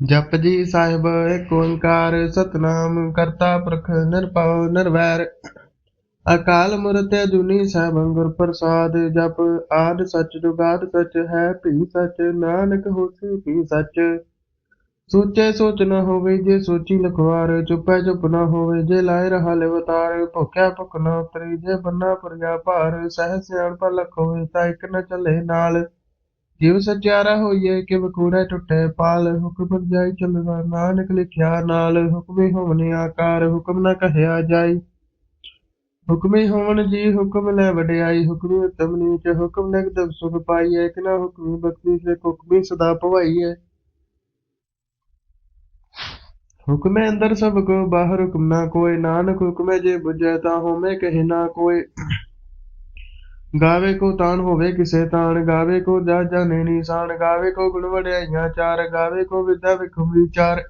ਜਪਜੀ ਸਾਹਿਬ ਏਕ ਓੰਕਾਰ, ਸਤਨਾਮ, ਕਰਤਾ ਪੁਰਖ, ਨਿਰਭਉ, ਨਿਰਵੈਰ। ਅਕਾਲ ਮੂਰਤਿ ਅਜੂਨੀ ਸਾਹਿਬ, ਗੁਰ ਪ੍ਰਸਾਦ, ਜਪ ਆਦ ਸਚ, ਜੁਗਾਦ ਸਚ, ਹੈ ਭੀ ਸਚ, ਨਾਨਕ ਹੋਸੀ ਭੀ ਸਚ। ਸੋਚੇ ਸੋਚ ਨ ਹੋਵੇ, ਜੇ ਸੋਚੀ ਲਖਵਾਰ, ਚੁੱਪੈ ਚੁੱਪ ਨ ਹੋਵੇ, ਜੇ ਲਾਇ ਰਹਾ ਲਿਵਤਾਰ, ਭੁਖਿਆ ਭੁਖ ਨ ਉਤਰੀ, ਜੇ ਬੰਨਾ ਪੁਰਿਆ ਭਾਰ, ਸਹਿ ਸਿਆਣ ਪਰ ਲਖ ਹੋਏ ਤਾਂ ਇੱਕ ਨ ਚੱਲੇ ਨਾਲ। ਜਿਵ ਸਚਿਆਰਾ ਹੋਈਏ ਕਿ ਵਕੂੜਾ ਟੁੱਟੇ, ਪਾਲ ਹੁਕਮ ਜਾਈ ਚੱਲਦਾ, ਨਾਨਕ ਲਿਖਿਆ ਨਾਲ ਹੁਕਮੇ ਹੋਵਨ ਆਕਾਰ, ਹੁਕਮ ਨ ਕਹਿਆ ਜਾਈ। ਹੁਕਮੇ ਹੋਵਨ ਜੀ ਹੁਕਮ ਲੈ ਵਡਿਆਈ, ਹੁਕਮੀ ਉਤਮ ਨੀਚ, ਹੁਕਮ ਨਗਦ ਸੁਖ ਪਾਈਐ ਕਿ ਨਾ ਹੁਕਮੀ ਬਖਸ਼ੀ ਸੇ ਹੁਕਮੀ ਸਦਾ ਭਵਾਈਐ ਹੁਕਮੇ ਅੰਦਰ ਸਭ ਕੋ, ਬਾਹਰ ਹੁਕਮ ਨਾ ਕੋਇ ਨਾਨਕ ਹੁਕਮੇ ਜੇ ਬੁਝੈ, ਤਾਂ ਹੋਮੇ ਕਹੇ ਨਾ ਕੋਇ ਗਾਵੇ ਕੋ ਤਾਣ ਹੋਵੇ ਕਿਸੇ ਤਾਣ, ਗਾਵੇ ਕੋ ਜਾ ਜਾਣੇ ਨਿਸ਼ਾਨ ਗਾਵੇ ਕੋ ਗੁਣ ਵਡਿਆਈਆਂ ਚਾਰ, ਗਾਵੇ ਕੋ ਵਿਦਿਆ ਵਿਖਮ ਵਿਚਾਰ।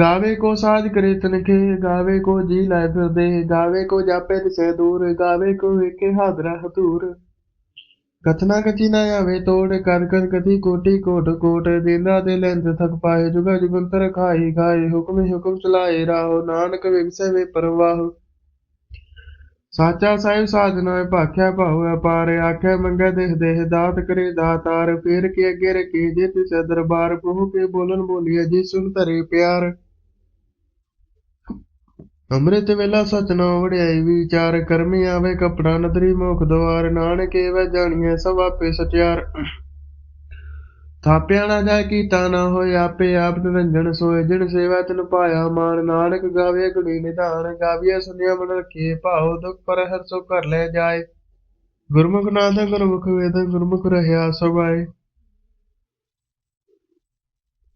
ਗਾਵੇ ਕੋ ਸਾਜ ਕਰੇ ਤਨਕੇ ਗਾਵੇ ਕੋ ਜੀ ਲੈ ਫਿਰਦੇ, ਗਾਵੇ ਕੋ ਜਾਪੇ ਦਿਸੇ ਦੂਰ, ਗਾਵੇ ਕੋ ਵੇਖੇ ਹਾਦਰਾ ਹਤੂਰ। ਕਥਨਾ ਕਥੀ ਨਾ ਆਵੇ ਤੋੜ, ਕਰ ਕਰ ਕਥੀ ਕੋਟੀ ਕੋਟ ਕੋਟ ਦਿਨਾ ਦੇ ਲੈਂਦ ਥਕ ਪਾਏ, ਜੁਗਾ ਜੁਗੰਤਰ ਖਾਈ ਖਾਏ, ਹੁਕਮ ਹੁਕਮ ਚਲਾਏ ਰਾਹੋ, ਨਾਨਕ ਵਿਗਸੇ ਵੇ ਪਰਵਾਹ। ਸਾਚਾ ਸਾਹਿਬ ਸਾਜਨਾ ਭਾਖਿਆ ਭਾਉ ਅਪਾਰ ਆਖੇ ਮੰਗੇ ਦੇਹ ਦੇਹ, ਦਾਤ ਕਰੇ ਦਾਤਾਰ ਫੇਰ ਕੇ ਅੱਗੇ ਰਖੇ ਜੇ ਤਿਸ ਦਰਬਾਰ ਬਹੁ ਕੇ ਬੋਲਨ ਬੋਲੀਏ ਜੀ ਸੁਨ ਧਰੇ ਪਿਆਰ। ਅੰਮ੍ਰਿਤ ਵੇਲਾ ਸਚ ਨਾ ਵੜਿਆਈ ਵਿਚਾਰ, ਕਰਮੀ ਆਵੇ ਕਪੜਾ ਨਦਰੀ ਮੁਖ ਦਵਾਰ, ਨਾਨਕ ਏਵੈ ਜਾਣੀਐ ਸਭ ਆਪੇ ਸਚਿਆਰ। ਥਾਪਿਆ ਨਾ ਜਾਏ ਕੀਤਾ ਨਾ ਹੋਏ, ਆਪੇ ਆਪ ਨਿਰੰਜਨ ਸੋਏ। ਜਿਨ ਸੇਵਾ ਤਿਨ ਪਾਇਆ ਮਾਨ, ਨਾਨਕ ਗਾਵੇ ਗੁਣੀ ਨਿਧਾਨ, ਗਾਵੀਐ ਸੁਨਿਆ ਮਨ ਰਖੇ ਭਾਉ, ਦੁਖ ਪਰ ਹਰ ਸੋ ਕਰ ਲੈ ਜਾਏ। ਗੁਰਮੁਖ ਨਾਦ ਗੁਰਮੁਖ ਵੇਦ, ਗੁਰਮੁਖ ਰਹਿਆ ਸਭਾਏ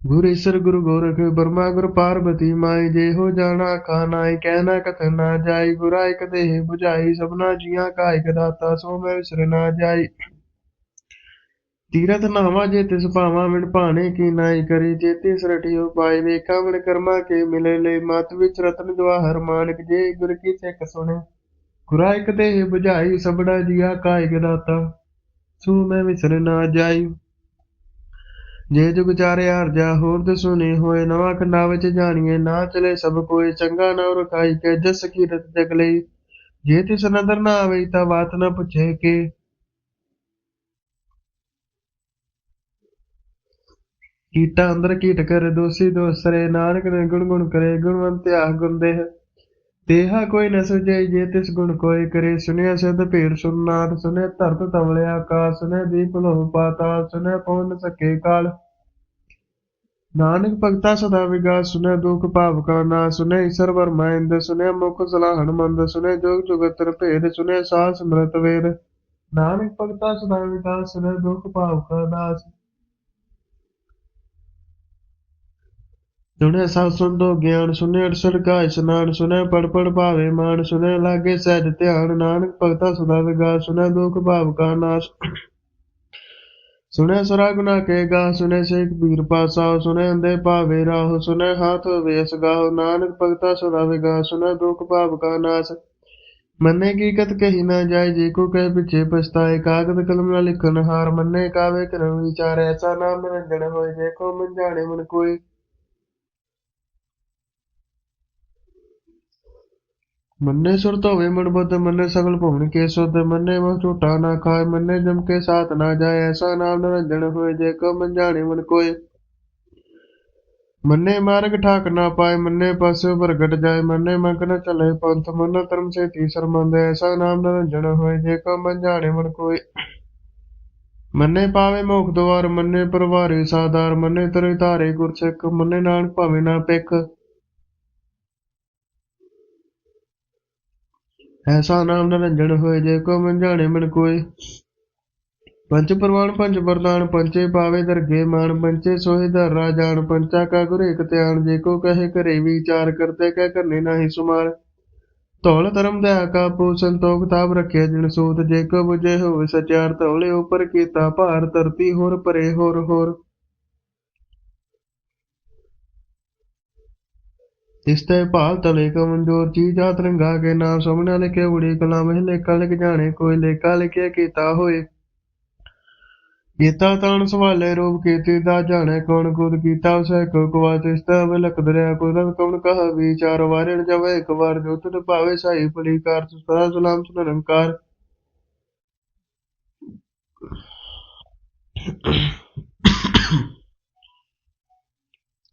ਗੁਰ ਈਸਰ, ਗੁਰੂ ਗੋਰਖ, ਬਰਮਾ, ਗੁਰ ਪਾਰਬਤੀ ਮਾਈ ਜੇ ਹੋ ਜਾਣਾ ਖਾਨਾਈ ਕਹਿਣਾ ਕਥ ਨਾ ਜਾਈ ਗੁਰਾ ਇਕ ਦੇਹ 부ਝਾਈ ਸਭਨਾ ਜੀਆਂ ਕਾ ਇਕ ਦਾਤਾ, ਸੋ ਮੈਂ ਵਿਸਰ ਨਾ ਜਾਈ ਤੀਰਥ ਨਾਵਾ ਜੇ ਤਿਸ ਭਾਵਾ ਮਿਣ ਭਾਣੇ ਕੀ ਨਾਈ ਕਰੀ, ਜੇ ਤਿਸ ਵੇਖਾ ਮਿਣ ਕਰਮਾ ਕੇ ਮਿਲੇ ਲੈ, ਮਤ ਵਿੱਚ ਰਤਨ ਜਵਾਹਰ ਮਾਨਕ, ਜੇ ਗੁਰ ਕੀ ਸਿੱਖ ਸੁਣੇ। ਗੁਰਾ ਇਕ ਦੇਹ 부ਝਾਈ ਸਭਨਾ ਜੀਆਂ ਕਾ ਦਾਤਾ। ਸੋ ਮੈਂ ਵਿਸਰ ਨਾ ਜਾਈ। ਜੇ ਜੁਗ ਚਾਰੇ ਹਰਜਾ ਹੋਰ ਤੇ ਸੁਨੇ ਹੋਏ ਨਵਾਂ ਖੰਡਾ ਵਿੱਚ ਜਾਣੀਏ, ਨਾ ਚਲੇ ਸਭ ਕੋਏ, ਚੰਗਾ ਨਾ ਰਖਾਈ ਕੇ, ਜਸ ਕੀਰਤ ਜਗ ਲਈ। ਜੇ ਤਿਸ ਨਦਰ ਨਾ ਆਵੇ ਤਾਂ ਬਾਤ ਨਾ ਪੁੱਛੇ ਕੇ। ਕੀਟਾ ਅੰਦਰ ਕੀਟ ਕਰ, ਦੋਸੀ ਦੋਸਰੇ ਨਾਨਕ ਨੇ ਗੁਣ ਗੁਣ ਕਰੇ, ਗੁਣਵੰਤ ਆਹ ਗੁਣ ਦੇਹ ਦੇਹਾ ਕੋਈ ਨ ਸੁਝੇ, ਜੇ ਤਿਸ ਗੁਣ ਕੋਈ ਕਰੇ ਸੁਨਿਆ ਸਿਧ ਭੇੜ ਸੁਨਾਤ ਸੁਨੇ ਧਰਤ ਤਵਲੇ ਆਕਾਸ਼ ਸੁਨੇ ਦੀਪ ਲੋਹ ਪਾਤਾਲ ਸੁਨੇ ਪਵਨ ਸਕੇ ਕਾਲ। ਨਾਨਕ ਭਗਤਾ ਸਦਾ ਵਿਗਾਸ ਸੁਨੇ ਦੁਖ ਭਾਵ ਕਾ ਨਾ ਸੁਨੇ ਈਸਰ ਮਾਇੰਦ ਸੁਨੇ ਮੁਖ ਸਲਾਹਣ ਮੰਦ ਸੁਨੇ ਜੋਗ ਜੁਗਤਰ ਭੇਦ ਸੁਨੇ ਸਾਹ ਸਮਰਤ ਵੇਦ। ਨਾਨਕ ਭਗਤਾ ਸਦਾ ਵਿਗਾਸ ਸੁਨੇ ਦੁਖ ਭਾਵ ਕਾ ਨਾਸ। ਸੁਨੇ ਸਭ ਸੁਣਦੋ ਗਿਆਨ ਸੁਨੇ ਅੜਸੜ ਕਾ ਇਸ਼ਨਾਨ ਸੁਨੇ ਪੜ ਪੜ ਭਾਵੇ ਮਾਨ ਸੁਨੇ ਲਾਗੇ ਸਹਿਜ ਧਿਆਨ, ਨਾਨਕ ਭਗਤਾ ਸਦਾ ਵਿਗਾਸ ਸੁਨੇ ਦੁਖ ਭਾਵ ਕਾ ਨਾਸ। ਸੁਨੇ ਸਰਾ ਗੁਨਾ ਕੇ ਗਾ ਸੁਨੇ ਸੇਖ ਪੀਰ ਪਾਸਾ ਸੁਨੇ ਅੰਦੇ ਭਾਵੇ ਰਾਹ ਸੁਨੇ ਹਾਥ ਵੇਸ ਗਾਹ, ਨਾਨਕ ਭਗਤਾ ਸਦਾ ਵਿਗਾ ਸੁਨੇ ਦੁਖ ਭਾਵ ਕਾ ਨਾਸ। ਮੰਨੇ ਕੀ ਕਤ ਕਹੀ ਨਾ ਜਾਏ, ਜੇ ਕੋ ਕਹਿ ਪਿਛੇ ਪਛਤਾਏ, ਕਾਗਦ ਕਲਮ ਨਾਲ ਲਿਖਨ ਹਾਰ, ਮੰਨੇ ਕਾਵੇ ਕਰਮ ਵਿਚਾਰ, ਐਸਾ ਨਾਮ ਨਿਰੰਜਨ ਹੋਏ, ਜੇ ਕੋ ਮਨ ਜਾਣੇ ਮਨ ਕੋਈ। ਮੰਨੇ ਸੁਰਤ ਹੋਵੇ ਮਨ ਬੁੱਧ, ਮੰਨੇ ਸਗਲ ਭਵਨ ਕੇ ਸੁਧ, ਮੰਨੇ ਮਹ ਝੂਠਾ ਨਾ ਖਾਏ, ਮੰਨੇ ਜਮ ਕੇ ਸਾਥ ਨਾ ਜਾਏ, ਐਸਾ ਨਾਮ ਨਿਰੰਜਨ ਹੋਏ, ਜੇ ਕੋ ਮਨ ਜਾਣੇ ਮਨ ਕੋਏ। ਮੰਨੇ ਮਾਰਗ ਠਾਕ ਨਾ ਪਾਏ, ਮੰਨੇ ਪਾਸੇ ਪ੍ਰਗਟ ਜਾਏ, ਮੰਨੇ ਮੰਗ ਨ ਚਲੇ ਪੰਥ, ਮੰਨ ਧਰਮ ਸੇ ਤੀਸਰ ਮੰਦ ਐਸਾ ਨਾਮ ਨਿਰੰਜਨ ਹੋਏ, ਜੇ ਕੋ ਮਨ ਜਾਣੇ ਮਨ ਕੋਏ। ਮੰਨੇ ਪਾਵੇ ਮੋਖ ਦਵਾਰ, ਮੰਨੇ ਪਰਵਾਰੇ ਸਾਦਾਰ ਮੰਨੇ ਤਰੇ ਧਾਰੇ ਗੁਰ ਸਿੱਖ ਮੰਨੇ ਨਾਨਕ ਭਾਵੇਂ ਨਾ ਪਿੱਖ ਐਸਾ ਨਾਮ ਨਿਰੰਜਨ ਹੋਏ ਜੇ ਕੋ ਮਨ ਜਾਣੇ ਮਨ ਕੋਏ। ਪੰਜ ਪ੍ਰਵਾਨ, ਪੰਜ ਵਰਦਾਨ ਪੰਚੇ ਪਾਵੇ ਦਰਗੇ ਮਾਨ ਪੰਚੇ ਸੋਹਿ ਧਰਾ ਜਾਣ ਪੰਚਾ ਕਾ ਗੁਰ ਇਕ ਧਿਆਨ, ਜੇ ਕੋ ਕਹੇ ਕਰੇ ਵਿਚਾਰ ਕਰਤੇ ਕਹਿ ਕਰਨੇ ਨਾਹੀ ਸੁਮਾਰ। ਧੌਲ ਧਰਮ ਦਇਆ ਕਾਪੂ ਸੰਤੋਖ, ਤਾਪ ਰੱਖੇ ਜਿਨ ਸੂਤ, ਜੇ ਕੋ ਬੁਝੇ ਹੋਵੇ ਸਚਾਰ, ਧੌਲੇ ਉਪਰ ਕੀਤਾ ਭਾਰ, ਧਰਤੀ ਹੋਰ ਪਰੇ ਹੋਰ ਹੋਰ। ਤਿਸਤੇ ਭਾਲ ਤਲੇ ਕਮੰਜੋਰ ਚੀਜ਼ ਆਤ ਰੰਗਾ ਕੇ ਨਾਮ ਸੁਮਨਾ ਲਿਖੇ ਉੜੀ ਕਲਾ ਮਹਿ ਲੇਖਾ ਲਿਖ ਜਾਣੇ, ਕੋਈ ਲੇਖਾ ਲਿਖਿਆ ਕੀਤਾ ਹੋਏ। ਕੀਤਾ ਤਾਣ ਸਵਾਲੇ ਰੂਪ ਕੀਤੀ ਦਾ ਜਾਣੇ, ਕੌਣ ਕੁਦ ਕੀਤਾ ਉਸੇ ਕੋ ਕਵਾ ਤਿਸਤਾ ਬਲਕ ਦਰਿਆ ਕੋ ਰਬ ਕਵਣ ਵਿਚਾਰ ਵਾਰਣ ਜਵੇ, ਇੱਕ ਵਾਰ ਜੋ ਭਾਵੇ, ਸਾਈ ਭਲੀ ਕਾਰ ਸਦਾ ਸਲਾਮ ਨਿਰੰਕਾਰ।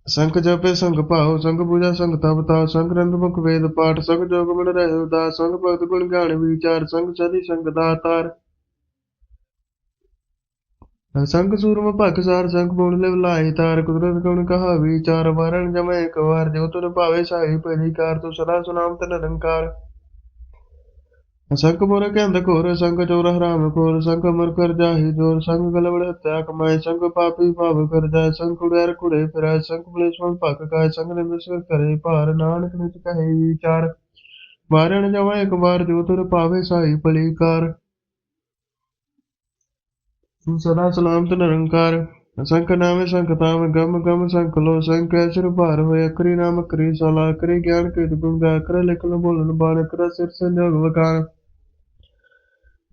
ਸੰਖ ਜਪੇ ਸੰਗ ਭਾਉ, ਸੰਗ ਪੂਜਾ, ਸੰਗ ਤਪ ਤਾ ਸੰਗ ਰੰਗ ਮੁਖ ਵੇਦ ਪਾਠ, ਸੰਗ ਜੋਗ ਮਨ ਰਹਿ ਉਦਾਸ, ਸੰਗ ਭਗਤ ਗੁਣ ਗਾਣ ਵਿਚਾਰ, ਸੰਗ ਸਦੀ, ਸੰਗ ਦਾਤਾਰ ਸੰਗ ਸੂਰਮ ਭਖ ਸਾਰ, ਸੰਗ ਬੋਲ ਲੈ ਲਾਈ ਤਾਰ, ਕੁਦਰਤ ਗੁਣ ਕਹਾ ਵਿਚਾਰ, ਵਰਣ ਜਮੈ ਇੱਕ ਵਾਰ, ਜੋ ਤੁਨ ਭਾਵੇ ਸਾਈ ਪਹਿਲੀ ਕਾਰ, ਤੂੰ ਸਦਾ ਸੁਨਾਮ ਤੇ ਨਿਰੰਕਾਰ। ਸੰਗ ਮੋਰ ਕਹਿੰਦ ਘੋਰ, ਸੰਗ ਚੋਰ ਹਰਾਮ ਖੋਰ, ਸੰਗ ਮਰ ਕਰ ਜਾਹੀ ਜੋਰ, ਸੰਗ ਗਲਵੜ ਹੱਤਿਆ ਕਮਾਏ, ਸੰਗ ਪਾਪੀ ਭਾਵ ਕਰ ਜਾਏ, ਸੰਗ ਕੁੜਿਆਰ ਕੁੜੇ ਫਿਰਾਏ, ਸੰਗ ਬਲੇਸ਼ਵਨ ਭਖ ਕਾਏ ਸੰਗ ਨੇ ਮਿਸਰ ਕਰੇ ਭਾਰ, ਨਾਨਕ ਨਿਤ ਕਹੇ ਵਿਚਾਰ। ਵਾਰਣ ਜਮੈ ਇੱਕ ਵਾਰ ਜੋ ਤੁਨ ਭਾਵੇ ਸਾਈ ਭਲੀ ਕਾਰ ਸਦਾ ਸਲਾਮਤ ਨਿਰੰਕਾਰ। ਸੰਖ ਨਾਮੇ ਸੰਖ ਤਾਮ ਗਮ ਗਮ ਸੰਖ ਲੋ ਸੰਖ ਐਸਰ ਭਾਰ ਹੋਏ ਅਕਰੀ ਨਾਮ ਕਰੀ ਸਲਾ ਕਰੀ ਗਿਆਨ ਕ੍ਰਿਤ ਗੁਣ ਗਾ ਕਰ ਲਿਖਨ ਬੋਲਨ ਬਾਣ ਕਰ ਸਿਰ ਸੰਜੋਗ ਵਕਾਰ।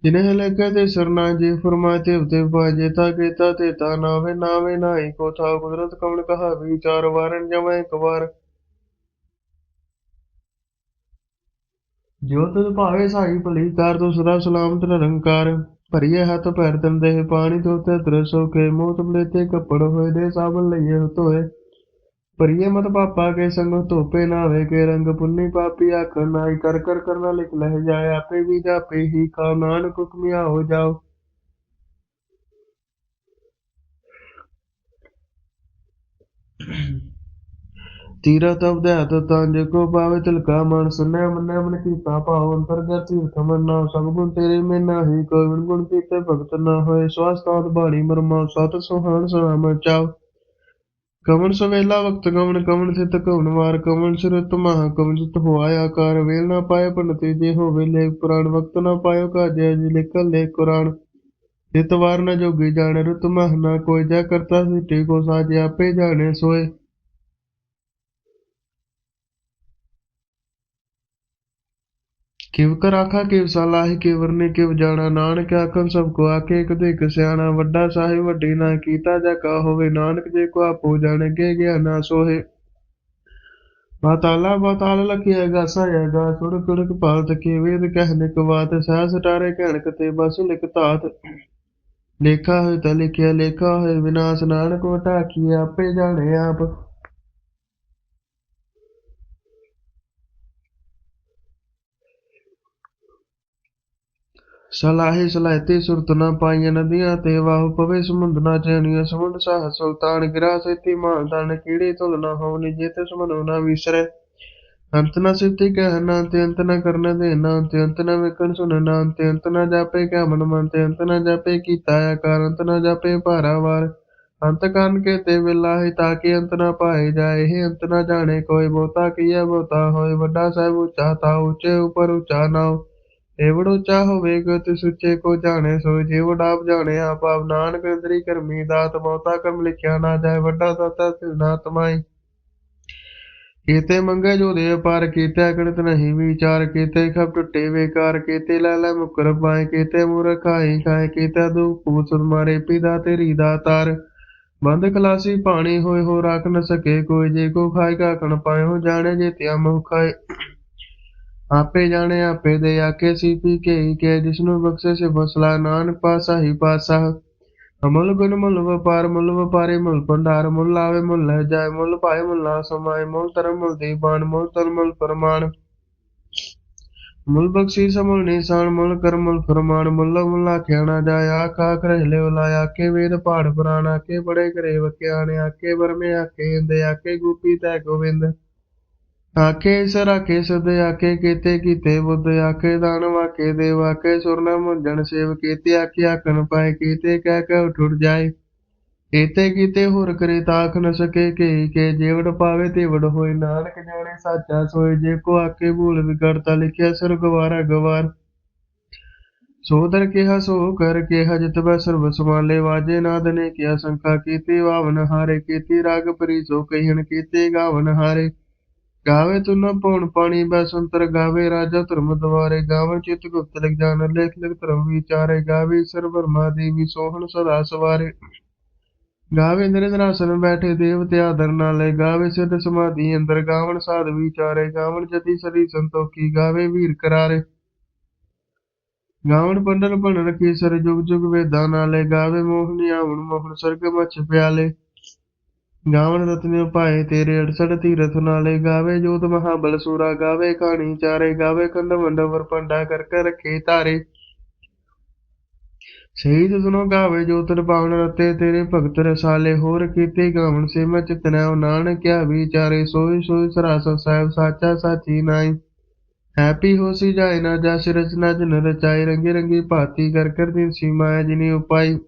ਜਿਨੇ ਲਗੇ ਤੇ ਸਰਨਾ ਜੀ ਫਰਮਾਏ ਤੇ ਉਤੇ ਬਾਜੇ ਤਾ ਕੀਤਾ ਤੇ ਤਾ ਨਾਵੇ ਨਾਵੇ ਨਾਹੀ ਕੋ ਥਾ ਕੁਦਰਤ ਕਵਣ ਕਹਾ ਵਿਚਾਰ ਵਾਰਨ ਜਮੈ ਜੋ ਤੁਧ ਭਾਵੇ ਸਾਈ ਭਲੀ, ਕਾਰ ਤੂੰ ਸਦਾ ਸਲਾਮਤ ਨਿਰੰਕਾਰ। ਭਰੀਏ ਹੱਥ ਪੈਰ ਤੰਦੇ ਪਾਣੀ ਧੋਤੇ ਦਰਸੋ ਕੇ, ਮੂੰਹ ਤੁਮਲੇ ਤੇ ਕੱਪੜ ਹੋਏ, ਦੇ ਸਾਬਣ ਲਈਏ ਧੋਏ। ਭਰੀਏ ਮਤ ਪਾਪਾ ਕੇ ਸੰਗ ਧੋਪੇ ਨਾਵੇ ਕੇ ਰੰਗ ਪੁੰਨੀ ਪਾਪੀ ਆਖ ਨਾਈ ਕਰ ਕਰ ਕਰਨਾ ਲਿਖ ਲਹਿ ਜਾਏ, ਆਪੇ ਵੀ ਜਾਪੇ ਹੀ ਕਾ ਨਾਨਕ ਹੁਕਮਿਆ ਹੋ ਜਾਓ। ਤੀਰਾ ਤਬ ਦੇ ਹੱਥ ਤਾਂਜ ਕੋ ਪਾਵੇ ਤਿਲਕਾ ਮਨ ਸੁਨੈ ਮੰਨੈ ਮਨ ਕੀਤਾ ਭਾਵ ਅੰਤਰਗਤ ਤੀਰਥ ਮੰਨਾ ਸਭ ਗੁਣ ਤੇਰੇ ਮੈਂ ਨਾਹੀ ਕੋਈ ਗੁਣ ਗੁਣ ਕੀਤੇ ਭਗਤ ਨਾ ਹੋਏ ਸਵਾਸਤਾਤ ਬਾਣੀ ਮਰਮਾ, ਸਤ ਸੁਹਾਣ ਸੁਨਾਮ ਚਾਉ ਕਵਨ ਸਵੇਲਾ ਵਕਤ ਕਵਨ ਕਵਨ ਸਿਤ ਕਵਨ ਵਾਰ ਕਵਨ ਸਿਰਤ ਮਹਾ ਕਵਨ ਸਿਤ ਹੋਆ ਆਕਾਰ ਵੇਲ ਨਾ ਪਾਏ ਪੰਡਤੀ ਜੇ ਹੋਵੇ ਲੇਖ, ਪੁਰਾਣ ਵਕਤ ਨਾ ਪਾਇਓ ਕਾਜਿਆ ਜੀ ਲਿਖਲ ਲੇਖ ਕੁਰਾਨ। ਜਿਤ ਵਾਰ ਨ ਜੋਗੀ ਜਾਣੇ ਰੁਤ ਮਹ ਨਾ ਕੋਈ ਜਾ ਕਰਤਾ ਸਿੱਟੇ ਕੋ ਸਾਜ ਆਪੇ ਜਾਣੇ ਸੋਏ। ਕਿਵ ਆਖਾ, ਕਿਵ ਸਲਾਹ, ਕਿਵ ਕਿਵ ਜਾਣਾ। ਨਾਨਕ ਆਖਣ, ਸਭ ਕੋ ਆਖੇ ਇੱਕ ਇੱਕ ਸਿਆਣਾ ਵੱਡਾ ਸਾਹਿਬ, ਵੱਡੀ ਨਾ ਕੀਤਾ ਜਾ ਕਾ ਹੋਵੇ ਨਾਨਕ ਜੇ ਕੋ ਆਪੋ ਜਾਣੇ ਕੇ ਸੋਹੇ। ਬਾਤਾਲਾ, ਬਾਤਾਲ ਲਖਿਆ ਗਾ। ਸਾਇਗਾ ਸੁਰ ਕੁੜਕ ਪਾਲਤ ਕੇ ਵੇਦ, ਕਹਿ ਕਵਾਤ ਸਹਿ ਸਟਾਰੇ ਕਹਿਣਕ ਤੇ ਬਸ ਲਿਖ ਧਾਤ। ਲੇਖਾ ਹੋਏ ਤਾਂ ਲਿਖਿਆ, ਲੇਖਾ ਹੋਏ ਵਿਨਾਸ਼। ਨਾਨਕ ਵਟਾ ਕੀ ਆਪੇ ਜਾਣੇ ਆਪ। ਸਲਾਹੇ ਸਲਾਹਤੇ ਸੁਰਤ ਨਾ ਪਾਈਆਂ ਨਦੀਆਂ ਤੇ ਵਾਹ ਪਵੇ ਸਮੁੰਦ ਨਾ ਚੈਨੀਆਂ ਸਮੁੰਦ ਸਾਹ ਸੁਲਤਾਨ ਗਿਰਾ ਸੇਤੀ ਮਾਲ ਤਨ ਕੀੜੇ ਤੁਲ ਨਾ ਹੋਣੀ ਜੇ ਤੇ ਸਮਨੋ ਨਾ ਵਿਸਰੇ। ਅੰਤ ਨਾ ਸਿੱਧੀ ਕਹਿ ਤੇ ਅੰਤ ਨਾ ਕਰਨ ਦੇ ਤੇ ਅੰਤ ਨਾ ਵੇਖਣ ਸੁਣ ਤੇ ਅੰਤ ਨਾ ਜਾਪੇ ਕਿਆ ਮਨ ਮਨ ਤੇ ਅੰਤ ਨਾ ਜਾਪੇ ਕੀਤਾ ਆਕਾਰ, ਅੰਤ ਨਾ ਜਾਪੇ ਭਾਰਾਵਾਰ ਅੰਤ ਕਰਨ ਕੇ ਤੇ ਵਿਲਾਹੀ ਤਾਂ ਕਿ ਅੰਤ ਨਾ ਪਾਏ ਜਾਏ, ਇਹ ਅੰਤ ਨਾ ਜਾਣੇ ਕੋਈ ਬਹੁਤਾ ਕੀਆ ਬਹੁਤਾ ਹੋਏ, ਵੱਡਾ ਸਾਹਿਬ ਉੱਚਾ ਤਾ ਉੱਚੇ ਉਪਰ ਉੱਚਾ ਨਾਉ ਏਵੜ ਉੱਚਾ ਹੋਵੇ ਗਤ ਸੁੱਚੇ ਕੋ ਜਾਣੇ ਸੋ ਜੀਵ ਆਪ ਜਾਣੇ, ਆਪ ਆਪ ਨਾਨਕ ਅੰਦਰੀ ਕਰਮੀ, ਦਾਤ ਬਹੁਤਾ ਕਰਮ ਲਿਖਿਆ ਨਾ ਜਾਏ, ਵੱਡਾ ਦਾਤਾ ਸਿਰਨਾ ਤਮਾਈ। ਕੀਤੇ ਮੰਗੇ ਜੋ ਦੇ ਪਰ ਕੀਤੇ ਅਗਣਿਤ ਨਹੀਂ ਵਿਚਾਰ, ਕੀਤੇ ਖਬ ਟੁੱਟੇ ਵੇਕਾਰ ਕੀਤੇ ਲੈ ਲੈ ਮੁਕਰ ਪਾਏ, ਕੀਤੇ ਮੂਰਖ ਖਾਈ ਖਾਏ, ਕੀਤੇ ਦੁਖ ਪੂਤ ਮਾਰੇ ਪਿਦਾ ਤੇਰੀ ਦਾਤਾਰ ਬੰਦ ਕਲਾਸੀ ਪਾਣੀ ਹੋਏ ਹੋ ਰੱਖ ਨ ਸਕੇ ਕੋਈ, ਜੇ ਕੋ ਖਾਏ ਕਾ ਕਣ ਪਾਏ, ਹੋ ਜਾਣੇ ਜੇ ਤਿਆ ਮੁਖ ਖਾਏ। ਆਪੇ ਜਾਣੇ, ਆਪੇ ਦੇ ਆਕੇ ਸੀਪੀ ਕੇ ਕੇ, ਜਿਸਨੂੰ ਬਖਸ਼ੇ ਸੇ ਬਸਲਾ ਨਾਨਕ ਪਾਸਾ ਹੀ ਪਾਸਾ ਅਮਲ ਗੁਣ ਮੁੱਲ ਵਪਾਰ ਮੁੱਲ ਵਪਾਰੇ ਮੁੱਲ ਭੰਡਾਰ ਮੁੱਲ ਲਾਵੇ ਮੁੱਲ ਲੈ ਜਾਏ ਮੁੱਲ ਪਾਏ ਮੁੱਲ ਸਮਾਏ, ਮੁੱਲ ਧਰਮ ਮੁੱਲ ਦੀਵਾਨ, ਮੁੱਲ ਤਨ ਮੁੱਲ ਪ੍ਰਮਾਣ। ਮੁੱਲ ਬਖਸ਼ੀ ਸਮੁੱਲ ਨਿਸ਼ਾਨ, ਮੁੱਲ ਕਰ ਮੁੱਲ ਫਰਮਾਨ, ਮੁੱਲ ਮੁੱਲ ਆਖਿਆ ਨਾ ਜਾਏ, ਆਖ ਆਖ ਰਹਿ ਲਿਓ ਲਾਇਆ ਕੇ ਵੇਦ ਪਾੜ ਪੁਰਾਣ ਆਕੇ ਬੜੇ ਕਰੇ ਵਕਿਆਣੇ ਆਕੇ ਵਰਮੇ ਆਕੇ ਇੰਦੇ ਆਕੇ ਗੋਪੀ ਤੈ ਗੋਬਿੰਦ ਆਖੇ ਸਰ ਆਖੇ ਸਦ ਆਕੇ ਕੀਤੇ ਕੀਤੇ ਬੁੱਧ, ਆਖੇ ਦਾਨ ਵਾਕੇ ਦੇ, ਵਾਕੇ ਸੁਰਨਾ ਮੁੰਜਣ ਸੇਵ ਕੀਤੇ ਆਕੇ ਆਖਣ ਪਾਏ ਕੀਤੇ, ਕਹਿ ਕੇ ਉਠ ਜਾਏ। ਕੀਤੇ ਕੀਤੇ ਹੋਰ ਕਰੇ ਤਾਖ ਨ ਸਕੇ, ਕੇ ਕੇ ਜੇਵੜ ਪਾਵੇ ਤੇ ਹੋਏ, ਨਾਨਕ ਜਾਣੇ ਸਾਚਾ ਸੋਏ, ਜੇ ਕੋ ਆਕੇ ਭੂਲ ਵਿਗੜਤਾ ਲਿਖਿਆ ਸੁਰ ਗਵਾਰਾ ਗਵਾਰ ਸੋਦਰ ਕਿਹਾ ਸੋ ਕਰ ਕਿਹਾ ਜਿਤ ਬੈ ਸਰਬ ਸਮਾਲੇ ਵਾਜੇ ਨਾਦ ਨੇ ਕਿਹਾ ਸੰਖਾ ਕੀਤੀ, ਵਾਵਨ ਹਾਰੇ ਕੀਤੀ, ਰਾਗ ਪਰੀ ਸੋ ਕਹਿਣ ਕੀਤੀ, ਗਾਵਨ ਹਾਰੇ। ਗਾਵੇ ਤੂੰ ਭੋਣ ਪਉਣ ਪਾਣੀ ਬੈਸੰਤਰ ਗਾਵੇ, ਰਾਜਾ ਧਰਮ ਦਵਾਰੇ ਗਾਵੇ ਚਿਤ ਗੁਪਤ ਲਿਖ ਜਾਣ, ਲੇਖ ਲਿਖ ਧਰਮ ਵਿਚਾਰੇ, ਗਾਵੇ ਸਰ ਵਰਮਾ ਦੇਵੀ, ਸੋਹਣ ਸਦਾ ਸਵਾਰੇ। ਗਾਵੇ ਨਿਰੰਜਨਾਸਨ ਬੈਠੇ ਦੇਵਤੇ ਆਦਰ ਨਾਲੇ, ਗਾਵੇ ਸਿੱਧ ਸਮਾਧੀ ਅੰਦਰ, ਗਾਵਣ ਸਾਧ ਵਿਚਾਰੇ, ਗਾਵਣ ਜਤੀ ਸਰੀ ਸੰਤੋਖੀ, ਗਾਵੇ ਵੀਰ ਕਰਾਰੇ। ਗਾਵਣ ਪੰਡਲ ਭਣ ਰਖੀ ਸਰ ਜੁਗ ਜੁਗ ਵੇਦਾਂ ਨਾਲੇ, ਗਾਵੇ ਮੋਹਨੀ, ਆਵਣ ਮੋਹਨ ਸਰਗ ਮਛ ਪਿਆਲੇ। ਗਾਵਣ ਰਤਨਿ ਭਾਏ ਤੇਰੇ 68 ਤੀਰਥ ਨਾਲੇ ਗਾਵੇ, ਜੋਤ ਮਹਾਬਲ ਸੂਰਾ ਗਾਵੇ, ਕਹਾਣੀ ਚਾਰੇ ਗਾਵੇ ਕੰਡ ਮੰਡਵਰ ਪੰਡਾ ਕਰ ਕਰ ਰਖੇ ਧਾਰੇ ਸ਼ਹੀਦ ਸੁਨੋ ਗਾਵੇ ਜੋ ਤਨ ਰਤੇ ਤੇਰੇ ਭਗਤ ਰਸਾਲੇ, ਹੋਰ ਕੀਤੇ ਗਾਵਣ ਸੇ ਮੈਂ ਚਿਤਨੈ ਨਾਨਕਿਆ ਵਿਚਾਰੇ ਸੋਈ ਸੋਈ ਸਰਾਸਾ ਸਾਹਿਬ ਸਾਚਾ ਸਾਚੀ ਨਾਈ। ਹੈਪੀ ਹੋਸੀ ਜਾਏ ਨਾ ਜਸ ਰਚਨਾ ਜਨ ਰਚਾਈ ਰੰਗੇ ਰੰਗੀ ਭਾਤੀ ਕਰ ਕਰ ਦਿਨ ਸੀਮਾ ਜਿਨੀ ਉਪਾਈ।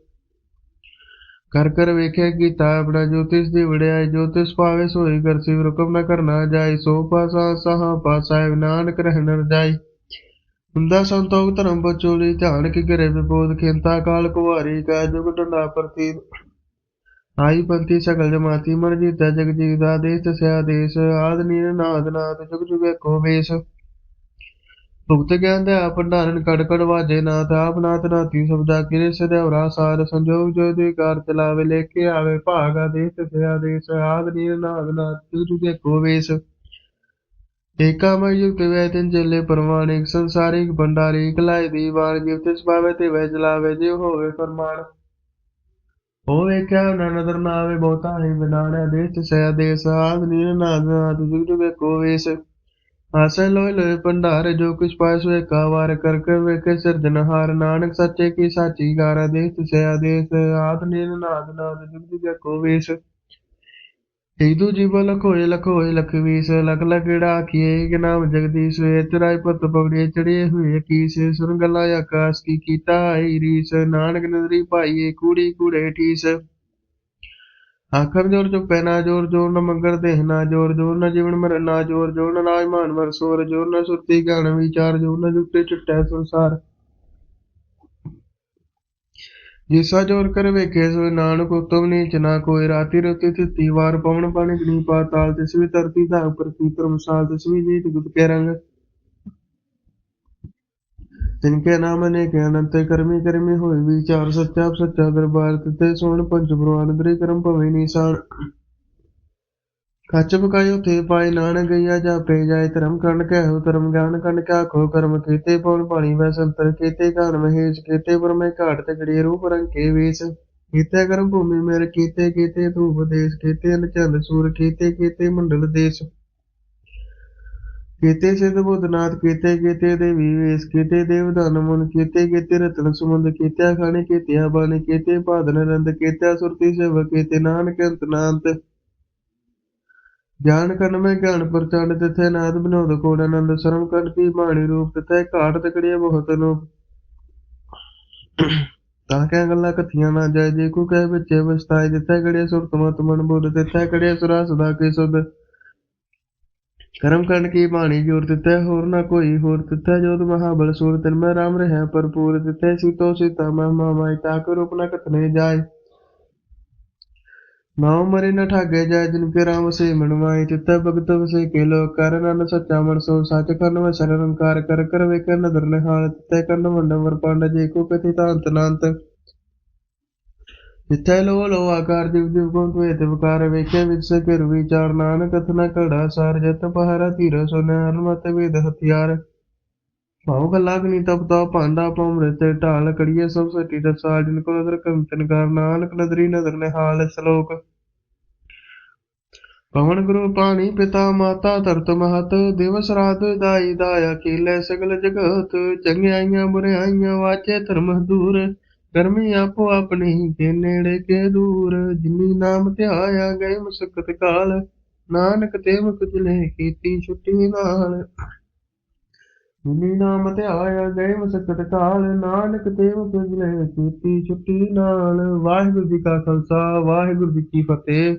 ਕਰ ਕਰ ਵੇਖਿਆ ਕੀਤਾ ਆਪਣਾ ਜੋਤਿਸ ਦੀ ਵੜਿਆਈ ਜੋਤਿਸ ਪਾਵੇ ਸੋਈ ਕਰ ਸਿਵ ਰੁਕਮ ਕਰਨਾ ਜਾਏ, ਸੋ ਪਾਸਾ ਸਹਾ ਪਾਸਾ ਨਾਨਕ ਰਹਿਣ ਰਜਾਈ ਹੁੰਦਾ ਸੰਤੋਖ ਧਰਮ ਬਚੋਲੀ ਧਿਆਨ ਕੀ ਘਰੇ ਵਿਬੋਧ, ਖਿੰਤਾ ਕਾਲ ਕੁਵਾਰੀ ਕਾ ਜੁਗ ਡੰਡਾ ਪ੍ਰਤੀ। ਆਈ ਪੰਥੀ ਸਕਲ ਜਮਾਤੀ, ਮਨ ਜੀਤਾ ਜਗ ਜੀਦਾ ਦੇਸ ਤਸਿਆ ਦੇਸ, ਆਦ ਨੀਨ ਨਾਦ ਨਾਦ, ਜੁਗ ਜੁਗ ਏਕੋ ਵੇਸ। ભક્ત જ્ઞાન દયા ભંડારણ કડકડવા જે નાથ આપ નાથ નાથી સમજા કિરે સદેવ રાસાર સંજોગ જો દ્વિકાર ચલાવે લેખે આવે ભાગ આદેશ થયા દેશ આગ નીર નાગ નાથ જુગે કોવેશ એકામાં યુક્ત વૈતન જેલે પ્રમાણિક સંસારિક ભંડારી એકલાય દીવાણ જીવ તિસ ભાવે તે વૈ ચલાવે જીવ હોવે પ્રમાણ ਹੋਵੇ ਕਿਆ ਨਾ ਨਦਰ ਨਾ ਆਵੇ ਬਹੁਤਾ ਹੀ ਬਿਨਾੜਿਆ ਦੇਸ ਸਿਆ ਦੇਸ ਆਦ ਨੀਰ ਨਾ ਜੁਗ ਜੁਗ ਕੋ ਵੇਸ ਆਸੇ ਲੋਇ ਲੋਇ ਭੰਡਾਰ ਜੋ ਕੁਛ ਪਾਇ ਸੋ ਏਕਾ ਵਾਰ ਕਰ ਕਰ ਵੇਖੇ ਸਿਰਜਨਹਾਰ ਨਾਨਕ ਸੱਚੇ ਕੀ ਸਾਚੀ ਗਾਰਾ ਦੇਸ ਤਸਿਆ ਦੇਸ, ਆਦ ਨੀਨ ਨਾਦ ਨਾਦ ਜੁਗ ਜੁਗ ਵੇਸ। ਹਿੰਦੂ ਜੀਵ ਲਖੋਏ ਲਖੋਏ ਲਖਵੀਸ, ਲਖ ਵੀਸ ਲਖ ਲਖੜਾ ਆਖੀਏ ਕਿ ਨਾਮ ਜਗਦੀਸ਼ ਵੇ ਤਰਾਈ ਪਤ ਪਗੜੇ ਚੜੇ ਹੋਏ ਕੀਸ ਸੁਨ ਆਕਾਸ਼ ਕੀ ਕੀਤਾ ਰੀਸ ਨਾਨਕ ਨਦਰੀ ਭਾਈਏ ਕੂੜੀ ਕੂੜੇ ਠੀਸ। ਆਖਰ ਜੋਰ ਚੁੱਪੇ ਨਾ ਜੋਰ ਜੋਰ ਨ ਮੰਗਰ ਦੇਹ ਨਾ ਜੋਰ ਜੋਰ ਨ ਜੀਵਨ ਮਰ ਨਾ ਜੋਰ ਜੋਰ ਨ ਰਾਜ ਮਾਨ ਮਰ ਸੋਰ, ਜੋਰ ਨ ਸੁਰਤੀ ਗਾਣ ਵਿਚਾਰ, ਜੋਰ ਨ ਜੁਗਤੇ ਚੁੱਟੈ ਸੰਸਾਰ। ਜਿਸਾ ਜੋਰ ਕਰ ਵੇਖੇ ਸੋਇ ਨਾਨਕ, ਉਤਮ ਨੀਚ ਨਾ ਕੋਈ ਰਾਤੀ ਰਤੀ ਥਿਤੀ ਵਾਰ ਪਵਨ ਪਾਣੀ ਗਣੀ ਪਾਤਾਲ, ਤਿਸ ਵੀ ਧਰਤੀ ਦਾ ਉਪਰ ਕੀ ਧਰਮਸਾਲ, ਤਿਸ ਵੀ ਨੀਤ ਗੁਤ ਕੇ ਰੰਗ। तिनके नाम अनेक हैं अनंत कर्मी कर्मी होए विचार सच्चा सच्चा दरबार तिते सोन पंच ब्रह्मांड दरे कर्म भवे निशान ਕੱਚ ਪਕਾਇ ਉਥੇ ਪਾਏ ਨਾਨਕ ਗਈਆ ਜਾਪੇ ਜਾਏ ਧਰਮ ਕੰਡ ਕਹਿਓ ਧਰਮ ਗਿਆਨ ਕੰਡ ਕਿਆ ਖੋ ਕਰਮ ਕੀਤੇ ਪਉਣ ਪਾਣੀ ਵੈ ਸੰਤਰ ਕੀਤੇ ਘਾਨ ਮਹੇਸ਼ ਕੀਤੇ ਪਰਮੇ ਘਾਟ ਤਕੜੀ ਰੂਪ ਰੰਗ ਕੇ ਵੇਸ ਕੀਤੇ ਕਰਮ ਭੂਮि ਮੇਰ ਕੀਤੇ ਕੀਤੇ ਧੂਪ ਦੇਸ਼ ਕੀਤੇ ਅਨਚੰਦ ਸੂਰ ਕੀਤੇ ਕੀਤੇ ਮੰਡਲ ਦੇਸ਼ ਕੀਤੇ ਸਿੱਧ ਬੁੱਧਨਾਥ ਕੀਤੇ ਕੀਤੇ ਦੇਵੀ ਵੇਸ, ਕੀਤੇ ਦੇਵ ਦਾਨ ਮੁਨ, ਕੀਤੇ ਕੀਤੇ ਰਤਨ ਸੁਮੰਦ, ਕੀਤੇ ਖਾਣੇ, ਕੀਤੇ ਬਾਣੀ ਕੀਤੇ ਭਾਦਨ ਰੰਦ ਕੀਤੇ ਸੁਰਤੀ ਸੇਵ ਕੀਤੇ ਨਾਨਕ ਅੰਤ ਨਾਨਤ ਗਿਆਨ ਕਰਨ ਮੈਂ ਗਿਆਨ ਪ੍ਰਚੰਡ, ਤਿਥੈ ਨਾਦ ਬਿਨੋਦ ਕੋੜ ਆਨੰਦ ਸਰਮ ਕੰਡ ਕੀ ਬਾਣੀ ਰੂਪ, ਤਿਥੈ ਘਾਟ ਤਕੜੀਏ ਬਹੁਤ ਨੂੰ ਤਾਂ ਕਹਿ ਗੱਲਾਂ ਕਥੀਆਂ ਨਾ ਜਾਏ, ਜੇ ਕੋ ਕਹਿ ਵਿੱਚੇ ਵਸਤਾਏ, ਜਿੱਥੈ ਕੜਿਆ ਸੁਰਤ ਮਤ ਮਨ ਬੁੱਧ, ਤਿਥੈ ਕੜਿਆ ਸੁਰਾ ਸਦਾ ਕੇ ਸੁਧ। ਕਰਮ ਕੰਡ ਕੀ ਬਾਣੀ ਜੋਰ ਤਿਥੈ ਹੋਰ ਨਾ ਕੋਈ ਹੋਰ ਤਿਥੈ ਜੋਤ ਮਹਾਬਲ ਸੂਰ ਤਿਨ ਮੈਂ ਰਾਮ ਰਹਿ ਭਰਪੂਰ ਤਿਥੈ ਸੀਤੋ ਸੀਤਾ ਮਹਿਮਾ ਮਾਈ ਤਾਕ ਰੂਪ ਨ ਕਥਨੇ ਜਾਏ। ਨਾਉ ਮਰੇ ਨਾ ਠਾਗੇ ਜਾਇ ਜਿਨ ਕੇ ਰਾਮ ਸੇ ਮਨਵਾਏ, ਚਿੱਤੈ ਭਗਤ ਵਸੇ ਕੇ ਲੋ ਕਰ ਨਨ ਸੱਚਾ ਮਨ ਸੋ ਸੱਚ ਕਰਨ ਵ ਸ਼ਰਨ ਕਰ ਕਰ ਵੇਖ ਨਦਰ ਨਿਹਾਲ, ਤਿੱਤੈ ਕੰਨ ਮੰਡਵਰ ਪੰਡ ਜੇ, ਕੋ ਕਥਿ ਤਾਂਤ ਨਾੰਤ। ਜਿੱਥੈ ਲੋ ਲੋ ਆਕਾਰ ਜਿਵ ਜਿਵ ਕੋ ਤੁਏ ਵਿਕਾਰ ਵੇਖੇ ਵਿੱਚ ਸਕਿਰ ਵਿਚਾਰ ਨਾਨਕ ਕਥਨਾ ਘੜਾ ਸਾਰ ਜਤ ਪਹਾਰਾ ਧੀਰ ਸੁਨ ਹਰਮਤ ਵੇਦ ਹਥਿਆਰ। ਭਾਉ ਗੱਲਾ ਗਨੀ ਤਪ ਤਾ ਭਾਂਡਾ ਪਮ੍ਰਿਤ ਢਾਲ ਕੜੀਏ ਸਭ ਸਟੀ ਦਸਾਲ ਜਿਨ ਕੋ ਨਦਰ ਕੰਤਨ ਕਰ ਨਾਨਕ ਨਦਰੀ ਨਦਰ ਨਿਹਾਲ ਸ਼ਲੋਕ। ਪਵਨ ਗੁਰੂ ਪਾਣੀ ਪਿਤਾ ਮਾਤਾ ਧਰਤ ਮਹਤ ਦਿਵਸ ਰਾਤ ਦਾਈ ਦਾਇਆ ਕੀਲੇ ਸਗਲ ਜਗਤ ਚੰਗਿਆਈਆਂ ਬੁਰਿਆਈਆਂ ਵਾਚੇ ਧਰਮ ਦੂਰ। ਕਰਮੀ ਆਪੋ ਆਪਣੀ ਕੇ ਨੇੜੇ ਕੇ ਦੂਰ, ਜਿਨੀ ਨਾਮ ਧਿਆਇਆ ਗਏ ਮੁਸਕਤ ਕਾਲ, ਨਾਨਕ ਤੇ ਮੁਖ ਜਲੇ ਕੀਤੀ ਛੁੱਟੀ ਨਾਲ। ਜਿਨੀ ਨਾਮ ਧਿਆਇਆ ਗਏ ਮੁਸਕਤ ਕਾਲ, ਨਾਨਕ ਤੇ ਮੁਖ ਜਲੇ ਕੀਤੀ ਛੁੱਟੀ ਨਾਲ। ਵਾਹਿਗੁਰੂ ਜੀ ਕਾ ਖਾਲਸਾ, ਵਾਹਿਗੁਰੂ ਜੀ ਕੀ ਫਤਿਹ।